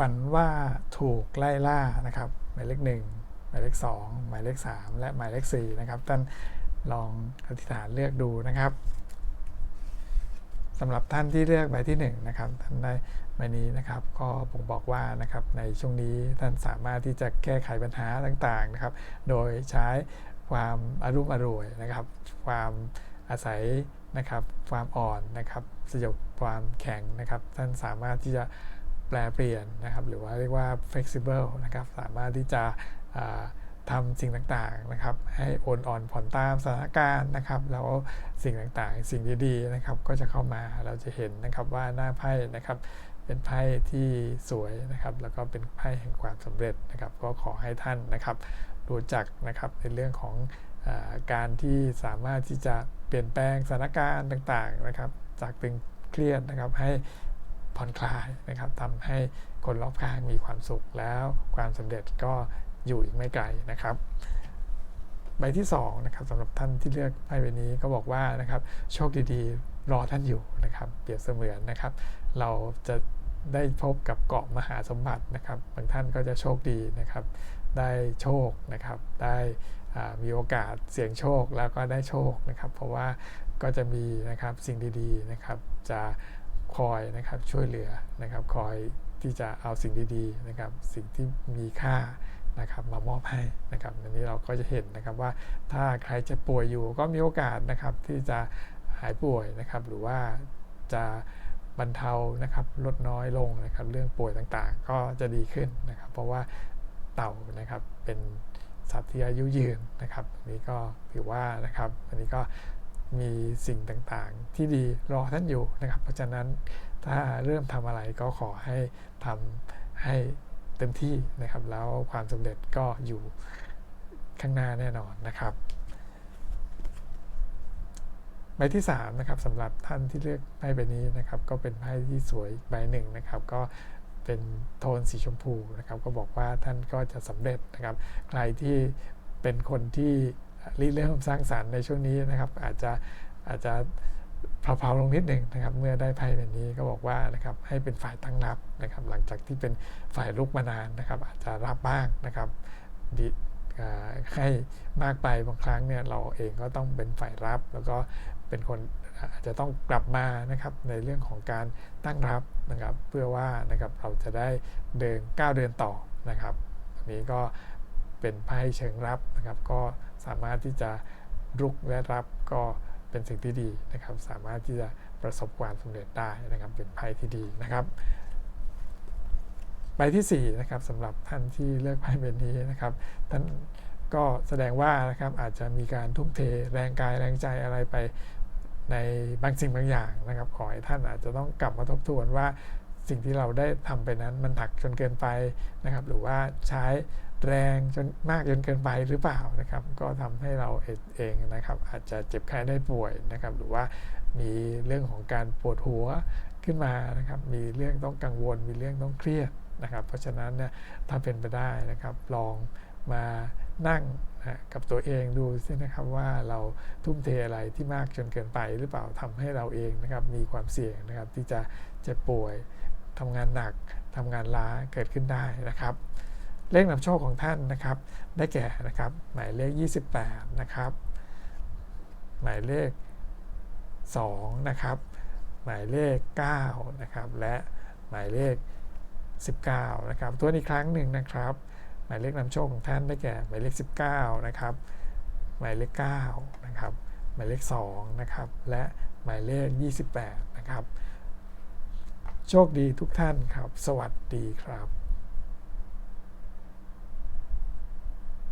ฝันว่าถูกไล่ล่านะครับหมายเลขหนึ่งหมายเลขสองหมายเลขสามและหมายเลขสี่นะครับท่านลองอธิษฐานเลือกดูนะครับสำหรับท่านที่เลือกใบที่หนึ่งนะครับท่านได้ใบนี้นะครับก็ผมบอกว่านะครับในช่วงนี้ท่านสามารถที่จะแก้ไขปัญหาต่างๆนะครับ โดยใช้ความอารุ่มอร่วยนะครับ ความอาศัยนะครับ ความอ่อนนะครับ สยบความแข็งนะครับ ท่านสามารถที่จะ แปลเปลี่ยนนะครับหรือว่าเรียกว่า flexible นะครับสามารถที่จะอ่าทำสิ่งต่างๆนะครับให้โอนอ่อนผ่อนตามสถานการณ์นะครับแล้วสิ่งต่างๆ สิ่งดีๆนะครับก็จะเข้ามาเราจะเห็นนะครับว่าหน้าไพ่นะครับเป็นไพ่ที่สวยนะครับแล้วก็เป็นไพ่แห่งความสำเร็จนะครับก็ขอให้ท่านนะครับรู้จักนะครับในเรื่องของอการที่สามารถที่จะเปลี่ยนแปลงสถานการณ์ต่างๆนะครับจากตึงเครียดนะครับให้ ผ่อนคลายนะครับทำให้คนรอบข้างมีความสุขแล้วความสำเร็จก็อยู่อีกไม่ไกลนะครับ ใบที่2นะครับสำหรับท่านที่เลือกไพ่ใบนี้ก็บอกว่านะครับโชคดีๆ รอท่านอยู่นะครับ เปรียบเสมือนนะครับ เราจะได้พบกับเกาะมหาสมบัตินะครับ บางท่านก็จะโชคดีนะครับ ได้โชคนะครับ ได้มีโอกาสเสี่ยงโชคแล้วก็ได้โชคนะครับ เพราะว่าก็จะมีนะครับสิ่งดีๆนะครับจะ คอยนะครับช่วยเหลือนะครับคอยที่จะเอาสิ่งดีๆนะครับสิ่งที่มีค่านะครับมามอบให้นะครับอันนี้เราก็จะเห็นนะครับว่าถ้าใครจะป่วยอยู่ก็มีโอกาสนะครับที่จะหายป่วยนะครับหรือว่าจะบรรเทานะครับลดน้อยลงนะครับเรื่องป่วยต่างๆ ก็จะดีขึ้นนะครับ เพราะว่าเต่านะครับเป็นสัตว์ที่อายุยืนนะครับอันนี้ก็ถือว่านะครับอันนี้ก็ มีสิ่งต่างๆ ที่ดีรอท่านอยู่นะครับ เพราะฉะนั้นถ้าเริ่มทำอะไรก็ขอให้ทำให้เต็มที่นะครับ แล้วความสำเร็จก็อยู่ข้างหน้าแน่นอนนะครับใบที่3นะครับสำหรับท่านที่เลือกไพ่ใบนี้นะครับ ก็เป็นไพ่ที่สวยใบหนึ่งนะครับ ก็เป็นโทนสีชมพูนะครับ ก็บอกว่าท่านก็จะสำเร็จนะครับ ใครที่เป็นคนที่ ริเริ่มสร้างสารรค์ในช่วงนี้นะครับ อาจจะอาจจะเผาๆลงนิดหนึ่งนะครับ เมื่อได้ไพ่แบบนี้ก็บอกว่านะครับให้เป็นฝ่ายตั้งรับนะครับ หลังจากที่เป็นฝ่ายลุกมานานนะครับ อาจจะรับบ้างนะครับดีให้มากไปบางครั้งเนี่ยเราเองก็ต้องเป็นฝ่ายรับ แล้วก็เป็นคนอาจจะต้องกลับมานะครับในเรื่องของการตั้งรับนะครับ เพื่อว่านะครับเราจะได้เดินก้าวเดินต่อนะครับอันนี้ก็ เป็นไพ่เชิงรับนะครับ ก็สามารถที่จะรุกและรับก็เป็นสิ่งที่ดีนะครับ สามารถที่จะประสบความสำเร็จได้นะครับ เป็นไพ่ที่ดีนะครับใบที่4นะครับสำหรับท่านที่เลือกไพ่ใบนี้นะครับท่านก็แสดงว่านะครับอาจจะมีการทุ่มเทแรงกายแรงใจอะไรไปในบางสิ่งบางอย่างนะครับ ขอให้ท่านอาจจะต้องกลับมาทบทวนว่าสิ่งที่เราได้ทำไปนั้นมันหนักจนเกินไปนะครับ หรือว่าใช้ แรงจนมากจนเกินไปหรือเปล่านะครับ ก็ทำให้เราเองนะครับ อาจจะเจ็บไข้ได้ป่วยนะครับ หรือว่ามีเรื่องของการปวดหัวขึ้นมานะครับ มีเรื่องต้องกังวล มีเรื่องต้องเครียดนะครับ เพราะฉะนั้นเนี่ยถ้าเป็นไปได้นะครับ ลองมานั่งนะกับตัวเองดูสินะครับว่าเราทุ่มเทอะไรที่มากจนเกินไปหรือเปล่าทำให้เราเองนะครับ มีความเสี่ยงนะครับ ที่จะเจ็บป่วยทำงานหนักทำงานล้าเกิดขึ้นได้นะครับ เลขนำโชคของท่านนะครับ ได้แก่นะครับหมายเลข 28 นะครับ หมายเลข 2 นะครับ หมายเลข 9 นะครับ และหมายเลข 19 นะครับตัวอีกครั้งหนึ่งนะครับ หมายเลขนำโชคของท่านได้แก่หมายเลข 19 นะครับ หมายเลข 9 นะครับ หมายเลข 2 นะครับ และหมายเลข 28 นะครับ โชคดีทุกท่านครับ สวัสดีครับ